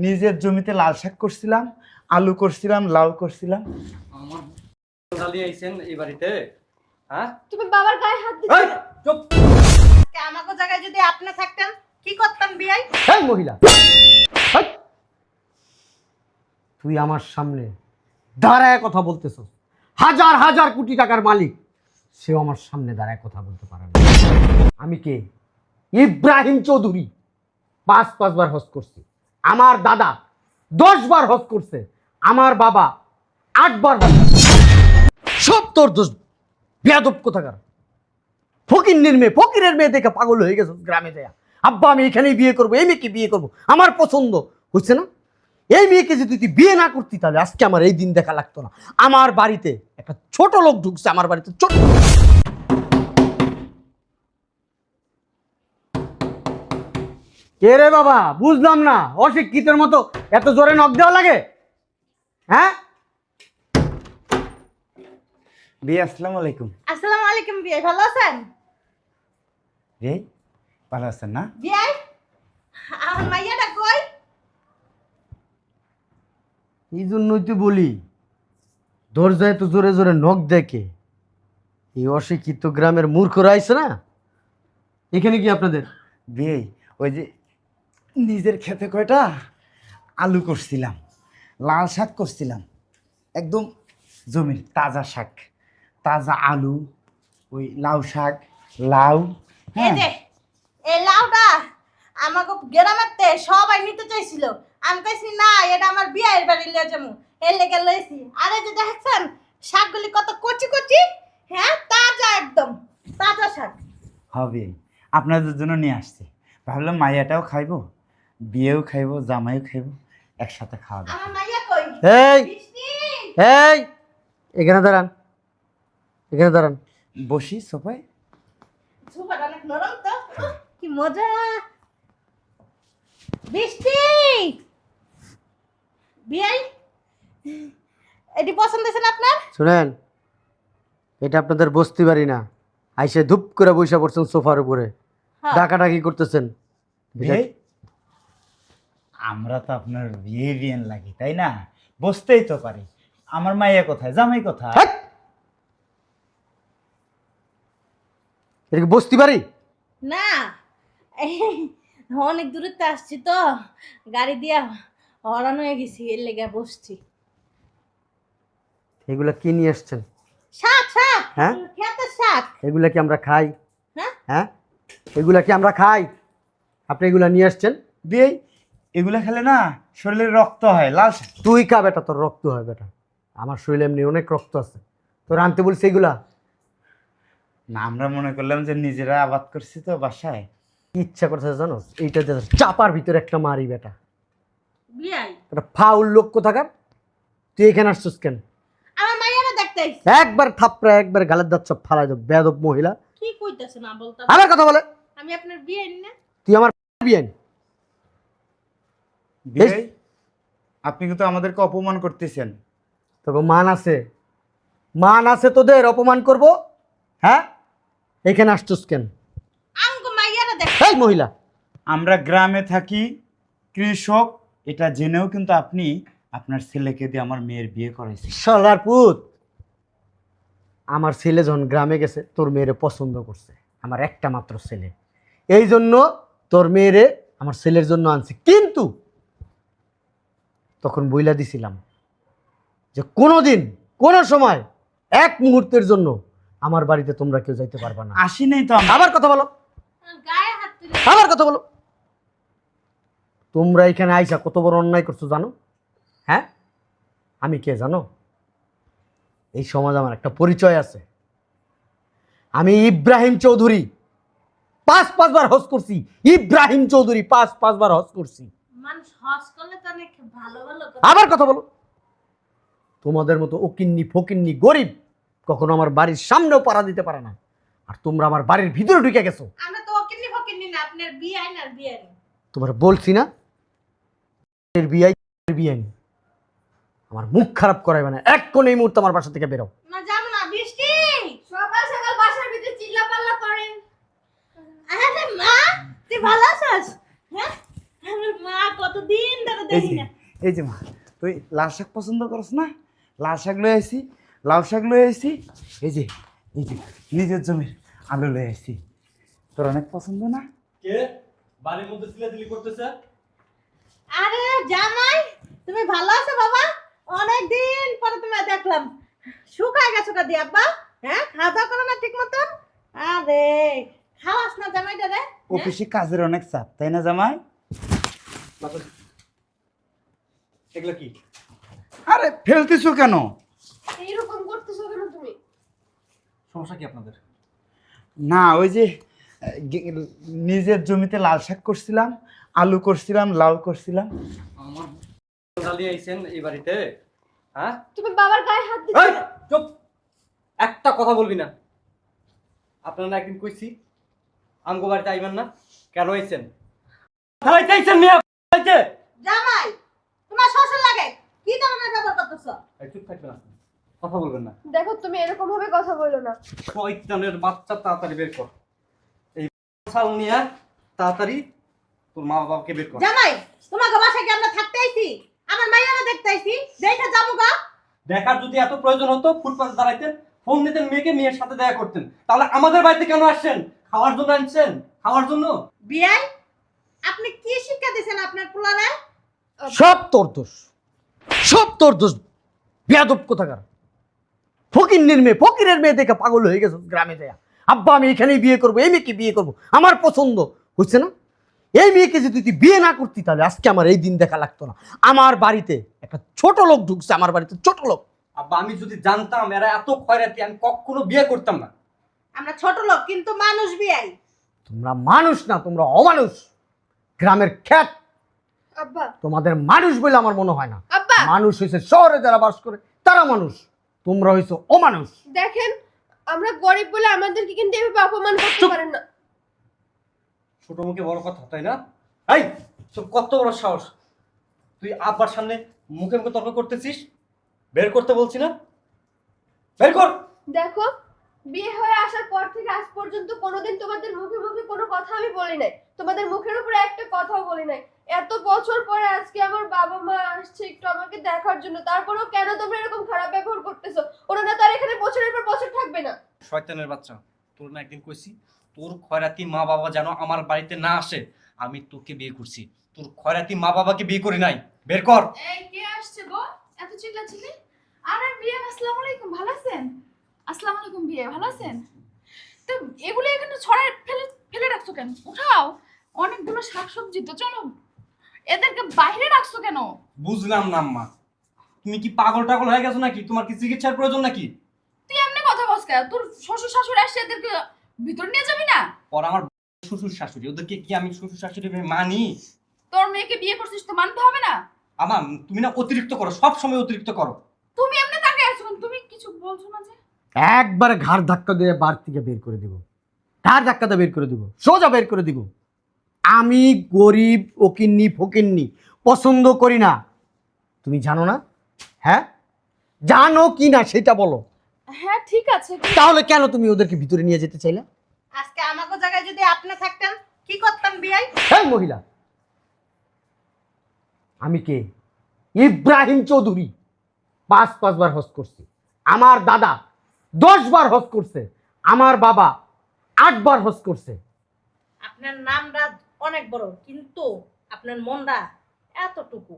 নিজের জমিতে লাল শাক করছিলাম আলু করছিলাম লাউ করছিলাম। আমার গালি আইছেন এই বাড়িতে হ্যাঁ? তুমি বাবার গায়ে হাত এই, চুপ! আমাকে জায়গায় যদি আপনি থাকতেন কি করতাম বিয়াই? এই মহিলা! তুই আমার সামনে দাঁড়ায় কথা বলতেছ হাজার হাজার কোটি টাকার মালিক সেও আমার সামনে দাঁড়ায় কথা বলতে পারে না। আমি কে? ইব্রাহিম চৌধুরী। পাঁচ পাঁচবার হজ করছি। আমার দাদা দশ বার হজ করছে, আমার বাবা আটবার হজ। সব তোর দোষ, বেয়াদব কোথাকার? ফকির মেয়ে, ফকিরের মেয়ে দেখে পাগল হয়ে গেছে গ্রামে যায় আব্বা, আমি এখানেই বিয়ে করব, এই মেয়েকে বিয়ে করব, আমার পছন্দ। হচ্ছে না? এই মেয়েকে যদি তুই বিয়ে না করতি তাহলে আজকে আমার এই দিন দেখা লাগতো না। আমার বাড়িতে একটা ছোট লোক ঢুকছে, আমার বাড়িতে ছোট কে রে বাবা? বুঝলাম না। অশিক্ষিতের মতো এত জোরে নখ দেওয়া লাগে? হ্যাঁ? বিয়ে আসসালামু আলাইকুম। আসসালামু আলাইকুম ভালো আছেন? রে ভালো আছেন না? বিয়াই আমার মাইয়াটা কই? এই জন্যই তো বলি দরজায় তো জোরে জোরে নখ দেখে এই অশিক্ষিত গ্রামের মূর্খরা আইছে না? এখানে কি আপনাদের? বিয়ে ওই যে নিজের খেতে কয়টা আলু করছিলাম লাল শাক করছিলাম একদম জমির তাজা শাক তাজা আলু ওই লাউ শাক লাউ এই হ্যাঁ। যে এই লাউটা আমাকে গ্রামেতে সবাই নিতে চাইছিল। আমি কইছি না এটা আমার বিয়ের বাড়ি লিয়ে যাব। এর লেগে লইছি। আরে যে দেখছেন শাকগুলি কত কচি কচি হ্যাঁ তাজা একদম তাজা শাক। হবে আপনাদের জন্য নিয়ে আসছি। ভাবলাম মাইয়াটাও খাইবো। বিয়েও খাইবো জামাইও খাইবো একসাথে খাওয়া দাওয়া আমার মাইয়া কই? এই! বৃষ্টি এই! এখানে দাঁড়ান। এখানে দাঁড়ান। বসি সোফায়। সুপার অনেক নরম তো। উহ, কি মজা! বৃষ্টি বিয়াই এটি পছন্দ হয়েছে না আপনার? শুনেন এটা আপনাদের বস্তি বাড়ি না। আইসে ধূপ করে বসে পড়ছেন সোফার উপরে। হ্যাঁ। ডাকাডাকি করতেছেন। আমরা তো আপনার বিয়ে বিয়েন লাগি তাই না? বসতেই তো পারি। আমার মাইয়া কোথায়? জামাই কোথায়! এটা কি বস্তি বাড়ি? না অনেক দূরত্বে আসছি তো। গাড়ি দিয়া হরানো হয়ে গেছি এর লেগে বসছি। এগুলা কি নিয়ে আসছেন? শাক শাক! হ্যাঁ? খেতের শাক। এগুলা কি আমরা খাই? হ্যাঁ? হ্যাঁ? এগুলা কি আমরা খাই? আপনি এগুলা নিয়ে আসছেন? বিয়ে এগুলা খেলে না শরীরে রক্ত হয় লাল শাক। তুই খা বেটা তোর রক্ত হয় বেটা। আমার শরীরে এমনি অনেক রক্ত আছে। তোর আনতে বলছি এগুলা? না আমরা মনে করলাম যে নিজেরা আবাদ করছি তো বাসায়। কি ইচ্ছা করছে জানো এইটা যে চাপার ভিতরে একটা মারি বেটা। বিয়াই। একটা ফাউল লোক কোথাকার? তুই এখানে আসছিস কেন? আমার মাইয়ারা দেখতে আইছি। একবার থাপড়া একবার গালের দাঁত সব ফালাই দেব বেদব মহিলা। কি কইতাছে না বলতে। আবার কথা বলে। আমি আপনার বিয়ে না। তুই আমার বিয়েন আপনি কিন্তু আমাদেরকে অপমান করতেছেন। তবে মান আছে। মান আছে তোদের অপমান করব? হ্যাঁ? এখানে আসছিস কেন? আমগো মাইয়ারা এই মহিলা। আমরা গ্রামে থাকি কৃষক এটা জেনেও কিন্তু আপনি আপনার ছেলেকে দিয়ে আমার মেয়ের বিয়ে করাইছেন। শালার পুত! আমার ছেলে যখন গ্রামে গেছে তোর মেয়েরে পছন্দ করছে আমার একটা মাত্র ছেলে। এই জন্য তোর মেয়েরে আমার ছেলের জন্য আনছি। কিন্তু তখন বইলা দিছিলাম যে কোনো দিন কোনো সময় এক মুহূর্তের জন্য আমার বাড়িতে তোমরা কেউ যাইতে পারবা না। আসি নাই তো আবার কথা বলো। গায়ে হাত তুলে আবার কথা বলো। তোমরা এখানে আইসা কত বড় অন্যায় করছ জানো? হ্যাঁ? আমি কে জানো? এই সমাজ আমার একটা পরিচয় আছে। আমি ইব্রাহিম চৌধুরী। পাঁচ পাঁচবার হজ করছি। ইব্রাহিম চৌধুরী পাঁচ পাঁচবার হজ করছি। মানুষ হস করলে তো অনেক ভালো ভালো আবার কথা বলো। তোমাদের মতো ওকিন্নি ফকিন্নি গরিব কখনো আমার বাড়ির সামনেও পাড়া দিতে পারে না। আর তোমরা আমার বাড়ির ভিতরে ঢুকে গেছো। আমরা তো ওকিনি ফকিনি না আপনার বিয়ে আইন আর বিয়ে তোমার বলছি না? এর আমার মুখ খারাপ করাইবে না। এক কোন এই মুহূর্তে আমার বাসা থেকে বেরো। না যাব না বৃষ্টি! সকাল সকাল বাসার ভিতরে চিল্লা করেন আরে মা তুই ভালো আছিস? হ্যাঁ? আমার মা কতদিন ধরে এই দেখি না। এই যে মা তুই লাল শাক পছন্দ করস না? লাল শাক লয়ে আসি লাল শাক লয়ে আসি এই যে এই যে নিজের জমির আলু লয়ে আসি তোর অনেক পছন্দ না? কে? বাড়ির মধ্যে সিলাদিলি করতেছে? আরে জামাই তুমি ভালো আছো বাবা? অনেক দিন পরে তুমি দেখলাম। শুকায় গেছো কা দিয়ে আব্বা? হ্যাঁ খাওয়া দাওয়া করো না ঠিক মতন? আরে খাওয়াস না জামাইটা রে হ্যাঁ? অফিসে কাজের অনেক চাপ তাই না জামাই? এগুলো কি? আরে ফেলতেছো কেন? এইরকম করতেছো কেন তুমি? সমস্যা কি আপনাদের? না ওই যে নিজের জমিতে লাল শাক করছিলাম আলু করছিলাম লাউ করছিলাম। আমার জ্বালিয়ে আইছেন এই বাড়িতে হ্যাঁ? তুমি বাবার গায়ে হাত এই, চুপ! একটা কথা বলবি না। আপনারা একদিন কইছি আমগো বাড়িতে আইবেন না। কেন আইছেন? ফেলাইতে আইছেন মিয়া? ফেলাইতে জামাই তোমার শ্বশুর লাগে। কি ধরনের ব্যবহার করতেছো? এই, চুপ থাকবেন আপনি। কথা বলবেন না। দেখো তুমি এরকম ভাবে কথা বলো না। শয়তানের বাচ্চা তাড়াতাড়ি বের কর। এই সাল নিয়ে তাড়াতাড়ি তোর মা বাবাকে বের কর। জামাই তোমাকে বাসায় কি আমরা থাকতে আইছি। আমার মাইয়ারা দেখতে আইছি। দেখে যাব গা। দেখার যদি এত প্রয়োজন হতো ফুটপাথ দাঁড়াইতেন ফোন নিতেন মেয়েকে মেয়ের সাথে দেখা করতেন। তাহলে আমাদের বাড়িতে কেন আসছেন? খাওয়ার জন্য আনছেন? খাওয়ার জন্য? বিয়াই আপনি কি শিক্ষা দিয়েছেন আপনার পোলারে? সব তোর দোষ। সব তোর দোষ। বেয়াদব কোথাকার? ফকির মেয়ে ফকিরের মেয়ে দেখে পাগল হয়ে গেছে গ্রামে যায় আব্বা আমি এখানেই বিয়ে করব এই মেয়েকে বিয়ে করব। আমার পছন্দ। হচ্ছে না? এই মেয়েকে যদি তুই বিয়ে না করতি তাহলে আজকে আমার এই দিন দেখা লাগতো না। আমার বাড়িতে একটা ছোট লোক ঢুকছে আমার বাড়িতে ছোট লোক। আব্বা আমি যদি জানতাম এরা এত খয়রাতি আমি কখনো বিয়ে করতাম না। আমরা ছোট লোক কিন্তু মানুষ বিয়াই। তোমরা মানুষ না তোমরা অমানুষ। গ্রামের খ্যাত তোমাদের মানুষ বলে আমার মনে হয় না। আব্বা। মানুষ হয়েছে শহরে যারা বাস করে তারা মানুষ। তোমরা হয়েছে অমানুষ। দেখেন আমরা গরিব বলে আমাদেরকে কিন্তু এভাবে অপমান করতে পারেন না। ছোট মুখে বড় কথা তাই না? এই তোর কত বড় সাহস। তুই আব্বার সামনে মুখে মুখে তর্ক করতেছিস? বের করতে বলছি না? বের কর! দেখো বিয়ে হয়ে আসার পর থেকে আজ পর্যন্ত কোনোদিন তোমাদের মুখে মুখে কোনো কথা আমি বলি নাই। তোমাদের মুখের উপরে একটা কথাও বলি নাই। এত বছর পরে আজকে আমার বাবা মা আসছে একটু আমাকে দেখার জন্য। তারপরেও কেন তোমরা এরকম খারাপ ব্যবহার করতেছো? ওনারা তো আর এখানে বছরের পর বছর থাকবে না। শয়তানের বাচ্চা তোর না একদিন কইছি তোর খয়রাতি মা বাবা যেন আমার বাড়িতে না আসে আমি তোকে বিয়ে করছি। তোর খয়রাতি মা বাবাকে বিয়ে করি নাই। বের কর। এই কে আসছে গো এত চিল্লাচিল্লি। আরে বিয়ে আসসালামু আলাইকুম ভালো আছেন? আসসালামু আলাইকুম বিয়ে ভালো আছেন? তো এগুলো এখানে ছড়ায় ফেলে ফেলে রাখছো কেন? উঠাও। অনেকগুলো শাকসবজি তো চলো। এদেরকে বাইরে রাখছো কেন? বুঝলাম না আম্মা। তুমি কি পাগল টাগল হয়ে গেছো নাকি? তোমার কি চিকিৎসার প্রয়োজন নাকি? তুই এমনি কথা বলছ কেন? তোর শ্বশুর শাশুড়ি আসছে এদেরকে ভিতর নিয়ে যাবি না? ওর আমার শ্বশুর শাশুড়ি ওদেরকে কি আমি শ্বশুর শাশুড়ি মানি? তোর মেয়েকে বিয়ে করছিস তো মানতে হবে না? আমার তুমি না অতিরিক্ত করো সব সময় অতিরিক্ত করো। তুমি এমনি তাকে আছো তুমি কিছু বলছো না যে? একবার ঘাড় ধাক্কা দিয়ে বার থেকে বের করে দিব। ঘাড় ধাক্কাতে বের করে দিব। সোজা বের করে দিব। আমি গরিব ওকিন্নি ফকিন্নি পছন্দ করি না। তুমি জানো না? হ্যাঁ? জানো কি না সেটা বলো। হ্যাঁ ঠিক আছে। তাহলে কেন তুমি ওদেরকে ভিতরে নিয়ে যেতে চাইলে? আজকে আমাকে জায়গায় যদি আপনি থাকতেন কি করতেন বিয়াই? এই মহিলা। আমি কে? ইব্রাহিম চৌধুরী। পাঁচ পাঁচবার হজ করছি। আমার দাদা দশ বার হজ করছে। আমার বাবা আটবার হজ করছে। আপনার নামটা অনেক বড় কিন্তু আপনার মনটা এতটুকু।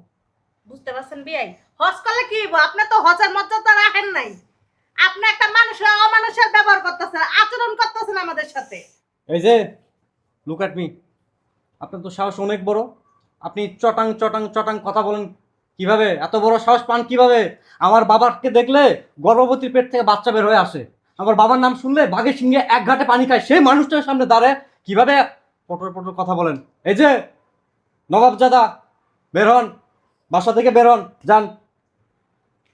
বুঝতে পারছেন বিয়াই হজ করলে কি হইব? আপনি তো হজের মর্যাদা রাখেন নাই। আপনি একটা মানুষের অমানুষের ব্যবহার করতেছেন আচরণ করতেছেন আমাদের সাথে। এই যে লুক অ্যাট মি আপনার তো সাহস অনেক বড়। আপনি চটাং চটাং চটাং কথা বলেন কীভাবে? এত বড় সাহস পান কীভাবে? আমার বাবাকে দেখলে গর্ভবতীর পেট থেকে বাচ্চা বের হয়ে আসে। আমার বাবার নাম শুনলে বাঘের সিংহে এক ঘাটে পানি খায়। সেই মানুষটার সামনে দাঁড়ায় কীভাবে পটর পটর কথা বলেন। এই যে নবাবজাদা বের হন বাসা থেকে বের হন যান।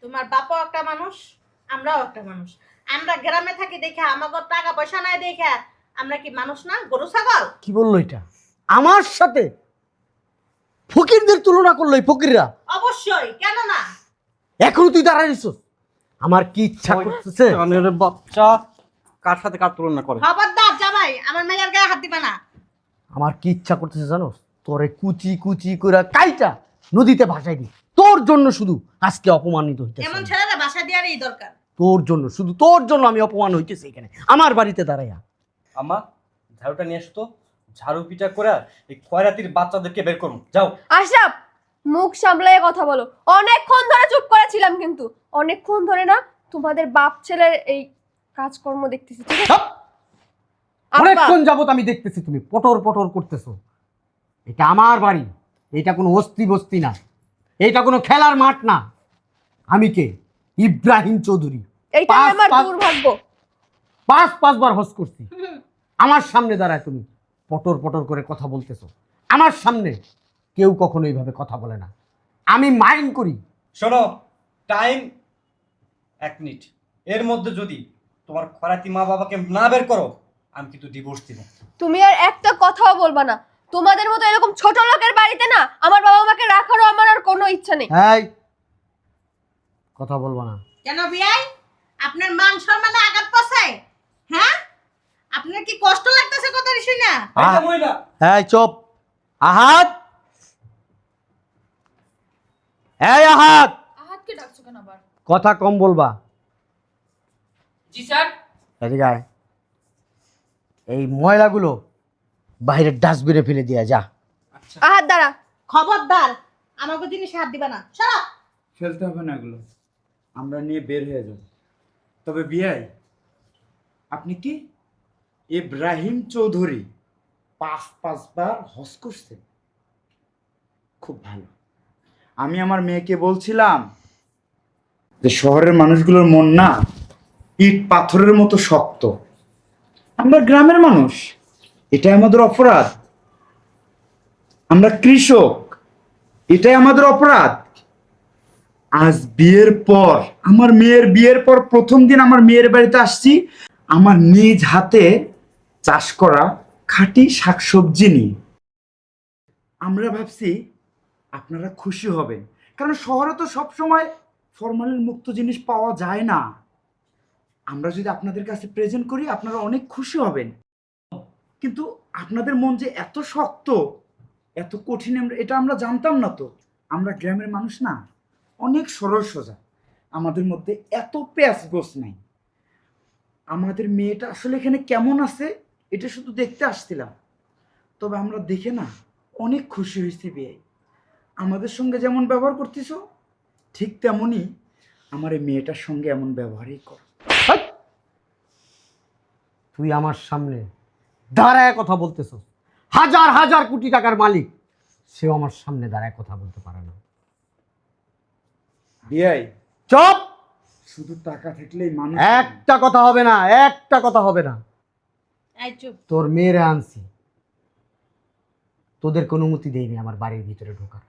তোমার বাপাও একটা মানুষ আমরাও একটা মানুষ। আমরা গ্রামে থাকি দেখে আমাকে টাকা পয়সা নাই দেখে। আমরা কি মানুষ না? গরু ছাগল? কি বলল এটা? আমার সাথে ফকিরদের তুলনা করল এই ফকিররা। অবশ্যই কেন না এখনও তুই দাঁড়াইছ আমার কি ইচ্ছা করতেছে? কানের বাচ্চা কার সাথে কার তুলনা করে? খবরদার জামাই আমার মেয়ের গায়ে হাত দিবে না। আমার কি ইচ্ছা করতেছে জানো তোরে কুচি কুচি করে কাইটা নদীতে ভাসাই দি তোর জন্য শুধু আজকে অপমানিত হইতেছে। এমন ছেলেরা বাসা দেওয়ারই দরকার। তোর জন্য শুধু তোর জন্য আমি অপমান হইতেছি এখানে। আমার বাড়িতে দাঁড়াইয়া। আম্মা ঝাড়ুটা নিয়ে আসতো ঝাড়ু পিটা করে এই খয়রাতির বাচ্চাদেরকে বের করুন। যাও। আশরাফ মুখ সামলায় কথা বলো। অনেকক্ষণ ধরে চুপ করেছিলাম কিন্তু। অনেকক্ষণ ধরে না তোমাদের বাপ ছেলের এই কাজকর্ম দেখতেছি ঠিক আছে? অনেকক্ষণ যাবত আমি দেখতেছি তুমি পটর পটর করতেছো। এটা আমার বাড়ি এটা কোনো অস্তি বস্তি না। এটা কোনো খেলার মাঠ না। আমি কে? ইব্রাহিম চৌধুরী। এইটাই পাঁচ- আমার দুর্ভাগ্য। পাঁচ পাঁচবার হস করছি। আমার সামনে দাঁড়ায় তুমি পটর পটর করে কথা বলতেছো। আমার সামনে কেউ কখনো এইভাবে কথা বলে না। আমি মাইন্ড করি। শোনো টাইম এক মিনিট এর মধ্যে যদি তোমার খরাতি মা বাবাকে না বের করো আমি কিন্তু ডিভোর্স দিব। তুমি আর একটা কথাও বলবা না। তোমাদের মতো এরকম ছোট লোকের বাড়িতে না আমার বাবা মাকে রাখারও আমার আর কোনো ইচ্ছা নেই। এই কথা বলব না। কেন বিয়াই? আপনার মান সম্মানে আঘাত পাশায় হ্যাঁ? আপনার কি কষ্ট লাগতেছে কথা শুই না এই যে এই চুপ। আহাত! এই আহাত! আহাতকে ডাকছো কেন আবার? কথা কম বলবা। জি স্যার। এদিকে আয়। এই ময়লাগুলো বাইরের ডাস্টবিনে ফেলে দিয়া যা। আহাত দ্বারা খবরদার আমাকে জিনিস হাত দিবা না। সরা। ফেলতে হবে না এগুলো। আমরা নিয়ে বের হয়ে যাব। তবে বিয়াই আপনি কি ইব্রাহিম চৌধুরী পাঁচ পাঁচবার হজ করছেন? খুব ভালো। আমি আমার মেয়েকে বলছিলাম যে শহরের মানুষগুলোর মন না ইট পাথরের মতো শক্ত। আমরা গ্রামের মানুষ, এটাই আমাদের অপরাধ। আমরা কৃষক, এটাই আমাদের অপরাধ। আজ বিয়ের পর, আমার মেয়ের বিয়ের পর প্রথম দিন আমার মেয়ের বাড়িতে আসছি, আমার নিজ হাতে চাষ করা খাঁটি শাকসবজি নিয়ে। আমরা ভাবছি আপনারা খুশি হবেন। কারণ শহরে তো সব সময় ফরমালিন মুক্ত জিনিস পাওয়া যায় না। আমরা যদি আপনাদের কাছে প্রেজেন্ট করি, আপনারা অনেক খুশি হবেন। কিন্তু আপনাদের মন যে এত শক্ত, এত কঠিন এটা আমরা জানতাম না তো। আমরা গ্রামের মানুষ না, অনেক সরল সোজা। আমাদের মধ্যে এত প্যাঁচ গোস নাই। আমাদের মেয়েটা আসলে এখানে কেমন আছে, এটা শুধু দেখতে আসছিলাম। তবে আমরা দেখে না, অনেক খুশি হয়েছি বিয়ে। আমাদের সঙ্গে যেমন ব্যবহার করতেছ ঠিক তেমনই আমার এই মেয়েটার সঙ্গে এমন ব্যবহারই কর। তুই আমার সামনে দাঁড়ায় কথা বলতেছ। হাজার হাজার কোটি টাকার মালিক। সেও আমার সামনে দাঁড়ায় কথা বলতে পারে না। বিয়াই চপ! শুধু টাকা থাকলেই মানুষ একটা কথা হবে না একটা কথা হবে না। তোর মেয়েরা আনছি। তোদের কোনো অনুমতি দেয়নি আমার বাড়ির ভিতরে ঢোকার।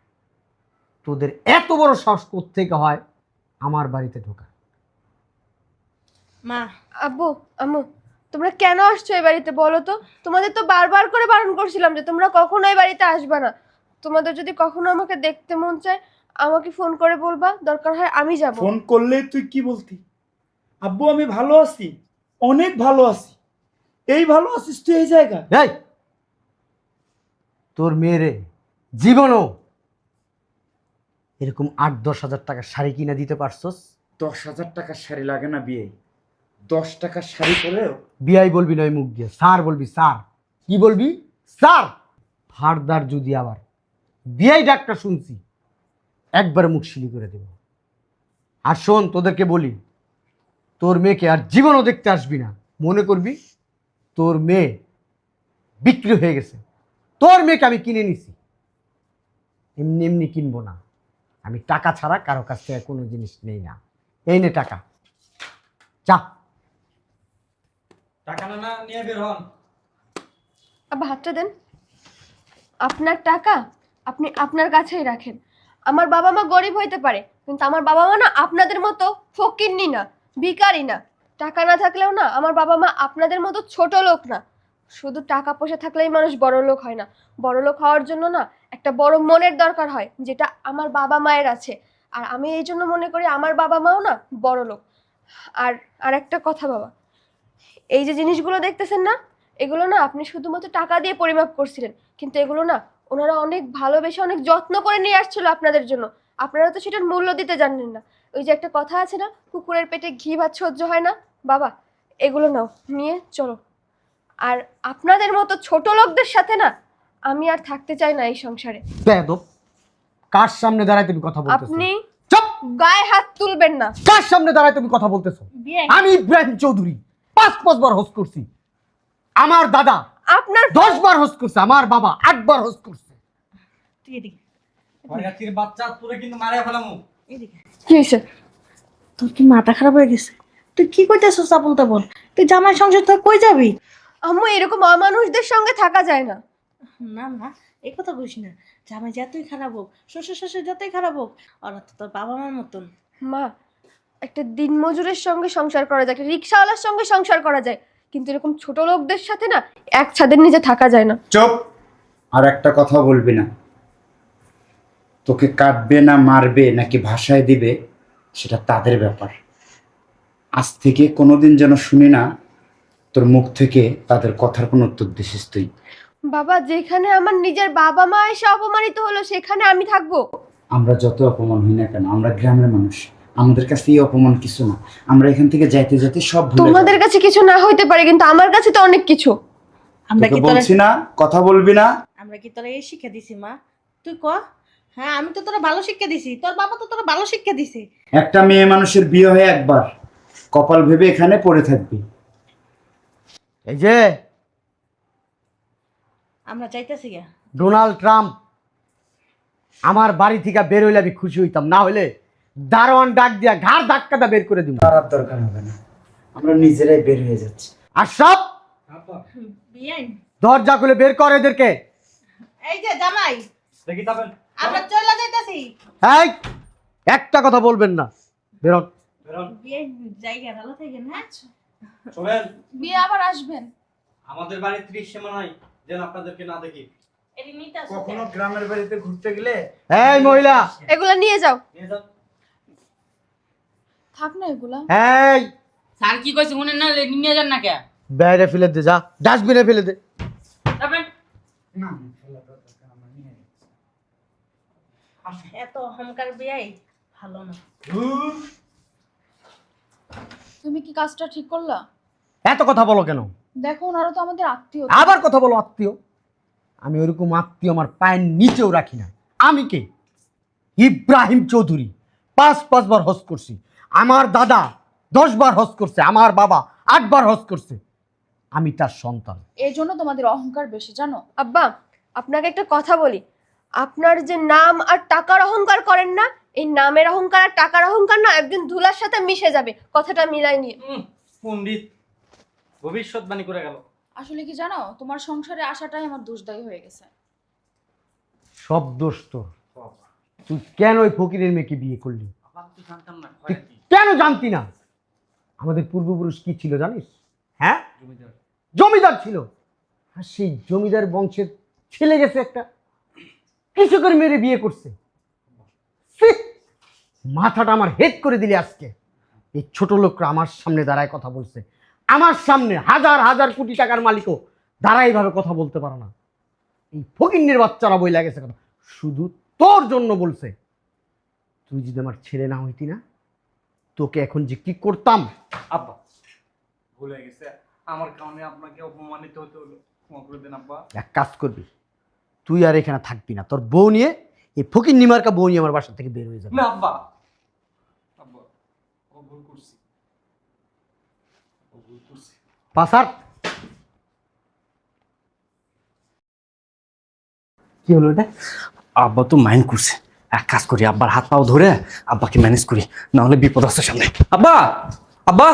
তোদের এত বড় সাহস থেকে হয় আমার বাড়িতে ঢোকা মা। আব্বু আম্মু তোমরা কেন আসছো এই বাড়িতে বলো তো? তোমাদের তো বারবার করে বারণ করছিলাম যে তোমরা কখনো এই বাড়িতে আসবে না। তোমাদের যদি কখনো আমাকে দেখতে মন চায় আমাকে ফোন করে বলবা দরকার হয় আমি যাব। ফোন করলে তুই কি বলতি? আব্বু আমি ভালো আছি অনেক ভালো আছি। এই ভালো আছিস তুই এই জায়গা এই! তোর মেয়েরে জীবনও এরকম আট দশ হাজার টাকা শাড়ি কিনে দিতে পারছস? দশ হাজার টাকার শাড়ি লাগে না বিয়ে। দশ টাকার শাড়ি পরেও বিয়াই বলবি নয় মুখ দিয়ে। স্যার বলবি স্যার। কি বলবি? স্যার! ফারদার যদি আবার বিয়াই ডাকটা শুনছি একবারে মুখ শিলি করে দেব। আর শোন তোদেরকে বলি তোর মেয়েকে আর জীবনও দেখতে আসবি না। মনে করবি তোর মেয়ে বিক্রি হয়ে গেছে। তোর মেয়েকে আমি কিনে নিছি। এমনি এমনি কিনবো না। আমি টাকা ছাড়া কারও কাছ থেকে কোনো জিনিস নেই না। এই নে টাকা। চা টাকা না না নিয়ে বের হন। আব্বা হাতটা দেন। আপনার টাকা আপনি আপনার কাছেই রাখেন। আমার বাবা মা গরিব হইতে পারে কিন্তু আমার বাবা মা না আপনাদের মতো ফকিরনি না ভিখারি না। টাকা না থাকলেও না আমার বাবা মা আপনাদের মতো ছোট লোক না। শুধু টাকা পয়সা থাকলেই মানুষ বড় লোক হয় না। বড় লোক হওয়ার জন্য না একটা বড় মনের দরকার হয়, যেটা আমার বাবা মায়ের আছে। আর আমি এই জন্য মনে করি আমার বাবা মাও না বড় লোক। আর আর একটা কথা বাবা, এই যে জিনিসগুলো দেখতেছেন না, এগুলো না আপনি শুধুমাত্র টাকা দিয়ে পরিমাপ করছিলেন, কিন্তু এগুলো না ওনারা অনেক ভালোবেসে অনেক যত্ন করে নিয়ে আসছিল আপনাদের জন্য। আপনারা তো সেটার মূল্য দিতে জানেন না। ওই যে একটা কথা আছে না, কুকুরের পেটে ঘি ভাত সহ্য হয় না। বাবা, এগুলো নাও, নিয়ে চলো। আর আপনাদের মতো ছোট লোকদের সাথে না আমি আর থাকতে চাই না এই সংসারে। বেয়াদব কার সামনে দাঁড়ায় তুমি কথা বলতেছো? আপনি চুপ! গায়ে হাত তুলবেন না। কার সামনে দাঁড়ায় তুমি কথা বলতেছো? আমি ইব্রাহিম চৌধুরী পাঁচ পাঁচ বার হোস্ট করছি। আমার দাদা আপনার দশ বার হোস্ট করছে আমার বাবা আটবার হোস্ট করছে। তুই এদিকে। বাচ্চা তোরে কিন্তু মারে ফেলামু। এদিকে। কি হয়েছে? তোর কি মাথা খারাপ হয়ে গেছে? তুই কি তাপল তুই জামাই সংসার থেকে কই যাবি? আম্মু এরকম অমানুষদের সঙ্গে থাকা যায় না। না না এই কথা বলিস না। জামাই যতই খারাপ হোক শ্বশুর শাশুড়ি যতই খারাপ হোক ওরা তো তোর বাবা মার মতন। মা একটা দিনমজুরের সঙ্গে সংসার করা যায় একটা রিক্সাওয়ালার সঙ্গে সংসার করা যায় কিন্তু এরকম ছোট লোকদের সাথে না এক ছাদের নিচে থাকা যায় না। চুপ! আর একটা কথা বলবি না। তোকে কাটবে না মারবে নাকি ভাষায় দিবে সেটা তাদের ব্যাপার। আজ থেকে কোনোদিন যেন শুনি না তোর মুখ থেকে তাদের কথার কোনো উত্তর দিছিস তুই। বাবা যেখানে আমার নিজের বাবা মা এসে অপমানিত হলো সেখানে আমি থাকব। আমরা যত অপমান হই না কেন আমরা গ্রামের মানুষ। আমাদের কাছে এই অপমান কিছু না। আমরা এখান থেকে যাইতে যাইতে সব ভুলে যাব। তোমাদের কাছে কিছু না হইতে পারে কিন্তু আমার কাছে তো অনেক কিছু। আমরা তোকে কি তোরা বলছি না কথা বলবি না। আমরা কি তোরা এই শিক্ষা দিছি মা? তুই ক? হ্যাঁ আমি তো তোরা ভালো শিক্ষা দিছি। তোর বাবা তো তোরা ভালো শিক্ষা দিছে। একটা মেয়ে মানুষের বিয়ে হয় একবার। কপাল ভেবে এখানে পড়ে থাকবি। এই যে আমরা চাইতেছি গা ডোনাল্ড ট্রাম্প আমার বাড়ি থেকে বের হইলে আমি খুশি হইতাম না হলে দারোয়ান ডাক দিয়া ঘাড় ধাক্কাটা বের করে দিব। দরকার হবে না আমরা নিজেরাই বের হয়ে যাচ্ছি। আর সব বিয়াই দরজা খুলে বের কর এদেরকে। এই যে জামাই দেখি আমরা চলে যাইতাছি। এই একটা কথা বলবেন না বেরোন। বেরোন। বিয়াই জায়গা ভালো থাকেন হ্যাঁ? চলেন। বিয়ে আবার আসবেন। আমাদের বাড়ির ত্রিশ সীমা নাই। যেন আপনাদেরকে না দেখি। কখনো গ্রামের বাড়িতে ঘুরতে গেলে এই মহিলা! এগুলো নিয়ে যাও। নিয়ে থাক না এগুলা। এই! স্যার কি কইছে? না নিয়ে যান না কে? বাইরে ফেলে দে যা। ডাস্টবিনে ফেলে দে। যাবেন এত অহংকার বিয়াই ভালো না। তুমি কি কাজটা ঠিক করলা? এত কথা বলো কেন? দেখো ওনারা তো আমাদের আত্মীয়। আবার কথা বলো আত্মীয়। আমি ওরকম আত্মীয় আমার পায়ের নিচেও রাখি না। আমি কে? ইব্রাহিম চৌধুরী। পাঁচ পাঁচবার হজ করছি। আমার দাদা দশবার হজ করছে আমার বাবা আটবার হজ করছে। আমি তার সন্তান। এই জন্য তোমাদের অহংকার বেশি জানো? আব্বা আপনাকে একটা কথা বলি। আপনার যে নাম আর টাকার অহংকার করেন না এই নামের অহংকার আর টাকার অহংকার না একদিন ধুলার সাথে মিশে যাবে। কথাটা মিলাই নিয়ে। পণ্ডিত। ভবিষ্যৎবাণী করে গেল। আসলে কি জানো? তোমার সংসারে আসাটাই আমার দোষদায়ী হয়ে গেছে। সব দোষ তোর। তুই কেন ওই ফকিরের মেয়েকে বিয়ে করলি? তো তুই কেন জানতি না? আমাদের পূর্বপুরুষ কি ছিল জানিস? হ্যাঁ? জমিদার। জমিদার ছিল। আর সেই জমিদার বংশের ছেলে গেছে একটা। কৃষকের মেরে বিয়ে করছে! মাথাটা আমার হেড করে দিলে আজকে। এই ছোট লোকরা আমার সামনে দাঁড়ায় কথা বলছে। আমার সামনে হাজার হাজার কোটি টাকার মালিকও দাঁড়ায় এইভাবে কথা বলতে পারে না। এই ফকিন্নের বাচ্চারা বই লাগেছে কথা। শুধু তোর জন্য বলছে। তুই যদি আমার ছেলে না হইতি না তোকে এখন যে কি করতাম? আব্বা ভুলে গেছে। আমার কারণে আপনাকে অপমানিত হতে হলো। ক্ষমা করে দেন আব্বা। এক কাজ করবি তুই আর এখানে থাকবি না। তোর বউ নিয়ে এই ফকির নিমার্কা বউ নিয়ে আমার বাসা থেকে বের হয়ে যাবে। না আব্বা। আব্বা ও ভুল করছি ও ভুল করছি পাসার। কি হলো এটা? আব্বা তো মাইন্ড করছে। এক কাজ করি, আব্বার হাত পাও ধরে আব্বাকে ম্যানেজ করি, না হলে বিপদ আছে সামনে। আব্বা! আব্বা!